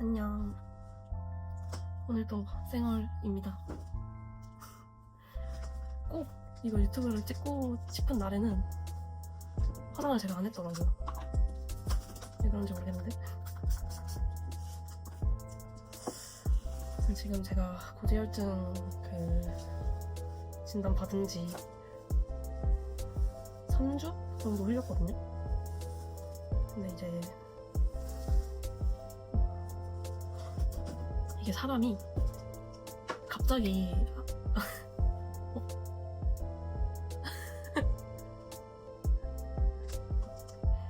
안녕. 오늘도 쌩얼입니다. 꼭 이거 유튜브를 찍고 싶은 날에는 화장을 제가 안 했더라고요. 왜 그런지 모르겠는데. 지금 제가 고지혈증 그 진단 받은 지 3주 정도 흘렸거든요. 근데 이제 이게 사람이 갑자기 어?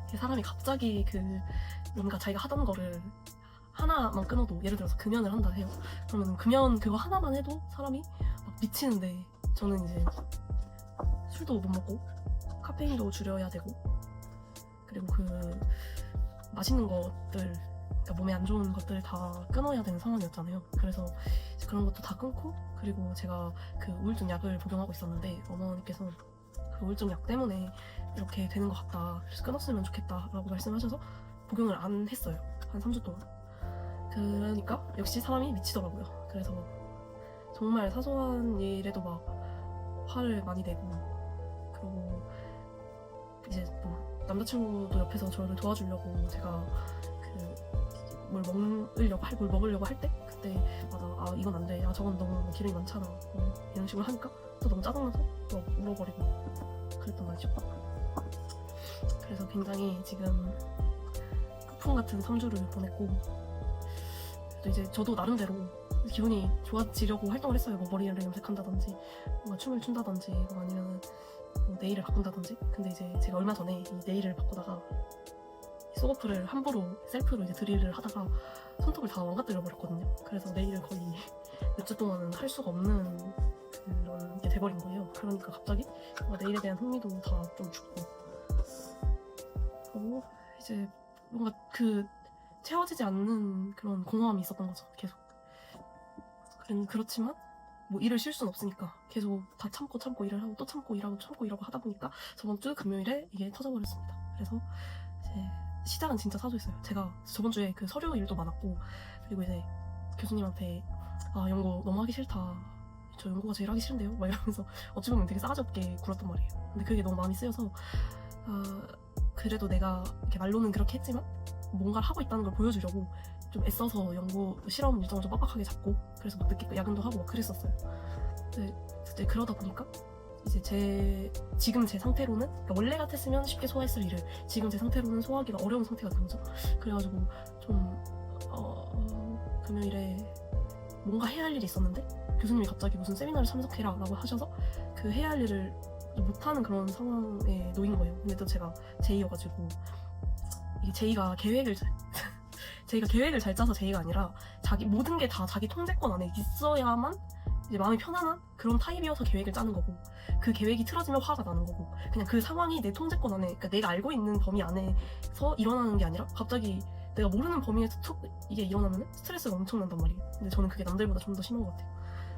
사람이 갑자기 그 뭔가 자기가 하던 거를 하나만 끊어도 예를 들어서 금연을 한다 해요. 그러면 금연 그거 하나만 해도 사람이 막 미치는데 저는 이제 술도 못 먹고 카페인도 줄여야 되고 그리고 그 맛있는 것들 그러니까 몸에 안 좋은 것들 다 끊어야 되는 상황이었잖아요. 그래서 그런 것도 다 끊고 그리고 제가 그 우울증 약을 복용하고 있었는데 어머니께서 그 우울증 약 때문에 이렇게 되는 것 같다. 그래서 끊었으면 좋겠다라고 말씀하셔서 복용을 안 했어요. 한 3주 동안. 그러니까 역시 사람이 미치더라고요. 그래서 정말 사소한 일에도 막 화를 많이 내고 그리고 이제 뭐 남자친구도 옆에서 저를 도와주려고 제가 그 뭘 먹으려고 할 뭘 먹으려고 할 때 그때마다 아 이건 안 돼. 아 저건 너무 기름이 많잖아. 어, 이런 식으로 하니까 또 너무 짜증나서 또 울어버리고 그랬단 말이죠. 그래서 굉장히 지금 폭풍 같은 3주를 보냈고 또 이제 저도 나름대로 기분이 좋아지려고 활동을 했어요. 뭐 머리를 염색한다든지 뭔가 춤을 춘다든지 뭐 아니면 뭐 네일을 바꾼다든지 근데 이제 제가 얼마 전에 이 네일을 바꾸다가 이 소고프를 함부로 셀프로 이제 드릴을 하다가 손톱을 다 망가뜨려 버렸거든요. 그래서 네일을 거의 몇 주 동안은 할 수가 없는 그런 게 돼버린 거예요. 그러니까 갑자기 네일에 대한 흥미도 다 좀 죽고 그리고 이제 뭔가 그 채워지지 않는 그런 공허함이 있었던 거죠. 계속. 그렇지만 뭐 일을 쉴 수는 없으니까 계속 다 참고 참고 일을 하고 또 참고 일하고 참고 일하고 하다 보니까 저번 주 금요일에 이게 터져버렸습니다. 그래서 이제 시작은 진짜 사소했어요. 제가 저번 주에 그 서류 일도 많았고 그리고 이제 교수님한테 아 연구 너무 하기 싫다. 저 연구가 제일 하기 싫은데요? 막 이러면서 어찌 보면 되게 싸가지 없게 굴었단 말이에요. 근데 그게 너무 마음이 쓰여서 아, 그래도 내가 이렇게 말로는 그렇게 했지만 뭔가를 하고 있다는 걸 보여주려고 좀 애써서 연구 실험 일정을 좀 빡빡하게 잡고 그래서 막 늦게 야근도 하고 막 그랬었어요. 근데 이제 그러다 보니까 이제 제 지금 제 상태로는 그러니까 원래 같았으면 쉽게 소화했을 일을 지금 제 상태로는 소화하기가 어려운 상태가 된 거죠. 그래가지고 좀 어, 금요일에 뭔가 해야 할 일이 있었는데 교수님이 갑자기 무슨 세미나를 참석해라라고 하셔서 그 해야 할 일을 못하는 그런 상황에 놓인 거예요. 근데 또 제가 제이여가지고 이게 제이가 계획을 잘- 제이가 계획을 잘 짜서 제이가 아니라 자기 모든 게 다 자기 통제권 안에 있어야만 이제 마음이 편안한 그런 타입이어서 계획을 짜는 거고 그 계획이 틀어지면 화가 나는 거고 그냥 그 상황이 내 통제권 안에 그러니까 내가 알고 있는 범위 안에서 일어나는 게 아니라 갑자기 내가 모르는 범위에서 툭 이게 일어나면 스트레스가 엄청 난단 말이에요. 근데 저는 그게 남들보다 좀 더 심한 것 같아요.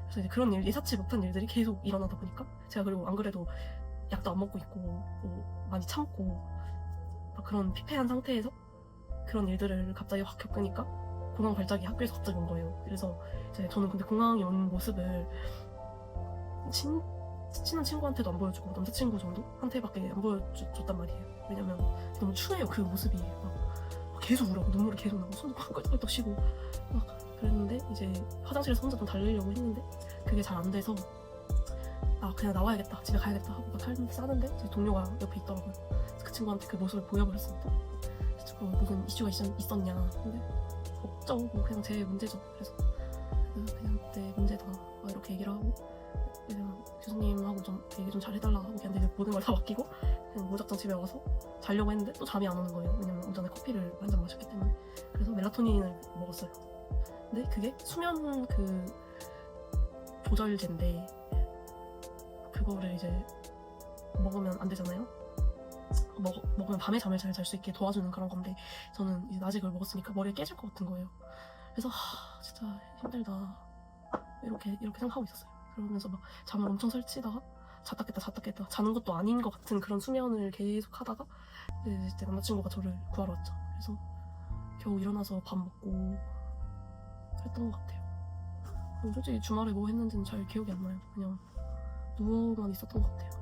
그래서 이제 그런 일 예사치 못한 일들이 계속 일어나다 보니까 제가 그리고 안 그래도 약도 안 먹고 있고 뭐 많이 참고 막 그런 피폐한 상태에서 그런 일들을 갑자기 확 겪으니까 공황 발작이 학교에서 갑자기 온 거예요. 그래서 이제 저는 근데 공황이 온 모습을 친, 친한 친구한테도 안 보여주고 남자친구 정도 한테밖에 안 보여줬단 말이에요. 왜냐면 너무 추해요 그 모습이 막, 막 계속 울어 눈물이 계속 나고 손도 껄떡껄떡 쉬고 막 그랬는데 이제 화장실에서 혼자 좀 달래려고 했는데 그게 잘 안 돼서 아 그냥 나와야겠다 집에 가야겠다 하고 막 탈- 싸는데 제 동료가 옆에 있더라고요. 그 친구한테 그 모습을 보여버렸습니다. 뭐 무슨 이슈가 있, 있었냐 근데 없죠 뭐 그냥 제 문제죠. 그래서 그냥, 내 문제다 막 이렇게 얘기를 하고 그냥 교수님하고 좀 얘기 좀 잘 해달라 하고 그냥 내 모든 걸 다 맡기고 그냥 무작정 집에 와서 자려고 했는데 또 잠이 안 오는 거예요. 왜냐면 오전에 커피를 한 잔 마셨기 때문에 그래서 멜라토닌을 먹었어요. 근데 그게 수면 그 조절제인데 그거를 이제 먹으면 안 되잖아요. 먹, 먹으면 밤에 잠을 잘 잘 수 있게 도와주는 그런 건데 저는 이제 낮에 그걸 먹었으니까 머리가 깨질 것 같은 거예요. 그래서 하, 진짜 힘들다 이렇게 이렇게 생각하고 있었어요. 그러면서 막 잠을 엄청 설치다가 잤다 깼다 잤다 깼다 자는 것도 아닌 것 같은 그런 수면을 계속 하다가 이제 남자친구가 저를 구하러 왔죠. 그래서 겨우 일어나서 밥 먹고 했던 것 같아요. 그리고 솔직히 주말에 뭐 했는지는 잘 기억이 안 나요. 그냥 누워만 있었던 것 같아요.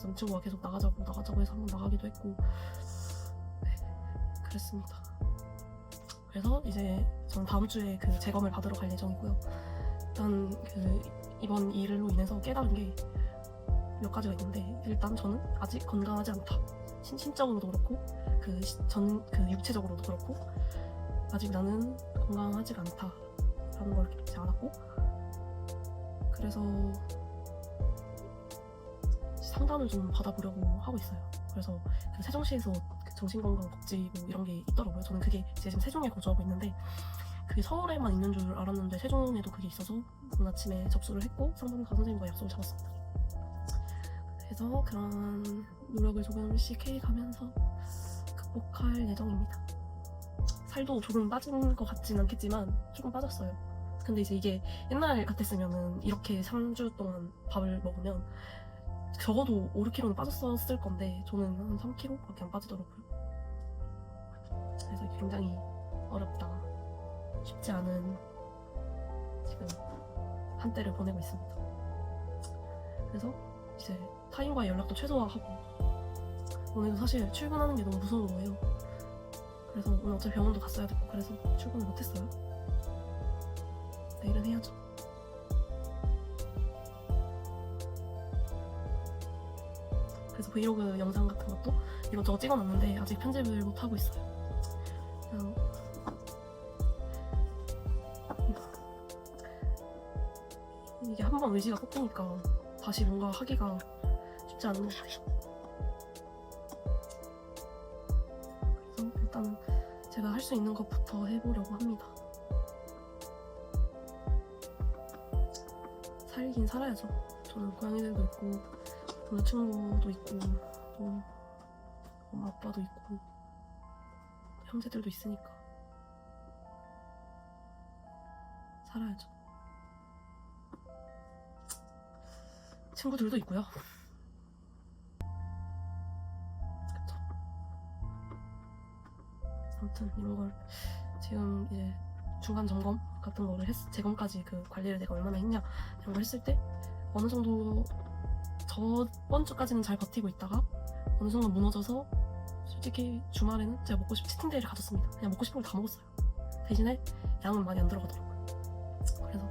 음, 그래서 남친구가 계속 나가자고 나가자고 해서 한 번 나가기도 했고 네, 그랬습니다. 그래서 이제 저는 다음 주에 그 재검을 받으러 갈 예정이고요. 일단 그 이번 일로 인해서 깨달은 게 몇 가지가 있는데 일단 저는 아직 건강하지 않다. 신, 신적으로도 그렇고 그전그 육체적으로도 그렇고 아직 나는 건강하지가 않다라는 걸 이제 알았고 그래서 상담을 좀 받아보려고 하고 있어요. 그래서 그 세종시에서 그 정신건강복지 뭐 이런 게 있더라고요. 저는 그게 이제 지금 세종에 거주하고 있는데 그게 서울에만 있는 줄 알았는데 세종에도 그게 있어서 오늘 아침에 접수를 했고 상담가 선생님과 약속을 잡았습니다. 그래서 그런 노력을 조금씩 해가면서 극복할 예정입니다. 살도 조금 빠진 것 같진 않겠지만 조금 빠졌어요. 근데 이제 이게 옛날 같았으면은 이렇게 3주 동안 밥을 먹으면 적어도 5, 6kg는 빠졌었을 건데 저는 한 3kg밖에 안 빠지더라고요. 그래서 굉장히 어렵다. 쉽지 않은 지금 한때를 보내고 있습니다. 그래서 이제 타인과의 연락도 최소화하고 오늘도 사실 출근하는 게 너무 무서운 거예요. 그래서 오늘 어차피 병원도 갔어야 됐고 그래서 출근을 못했어요. 내일은 해야죠. 브이로그 영상 같은 것도 이것저것 찍어놨는데 아직 편집을 못 하고 있어요. 이게 한 번 의지가 꺾이니까 다시 뭔가 하기가 쉽지 같아요. 그래서 일단은 제가 할 수 있는 것부터 해보려고 합니다. 살긴 살아야죠. 저는 고양이들도 있고, 여자친구도 있고, 또 엄마 아빠도 있고, 형제들도 있으니까. 살아야죠. 친구들도 있고요. 그쵸. 아무튼 이런 걸 지금 이제 중간 점검 같은 거를 했, 재검까지 그 관리를 내가 얼마나 했냐 이런 걸 했을 때 어느 정도 저번 주까지는 잘 버티고 있다가 어느 순간 무너져서 솔직히 주말에는 제가 먹고 싶은 치팅데이를 가졌습니다. 그냥 먹고 싶은 걸 다 먹었어요. 대신에 양은 많이 안 들어가더라고요. 그래서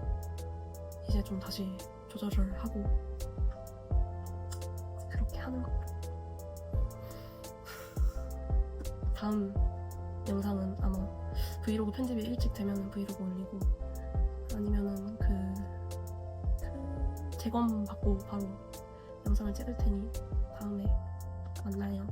이제 좀 다시 조절을 하고 그렇게 하는 거. 다음 영상은 아마 브이로그 편집이 일찍 되면 브이로그 올리고 아니면은 그, 그 재검 받고 바로 영상을 찍을 테니 다음에 만나요.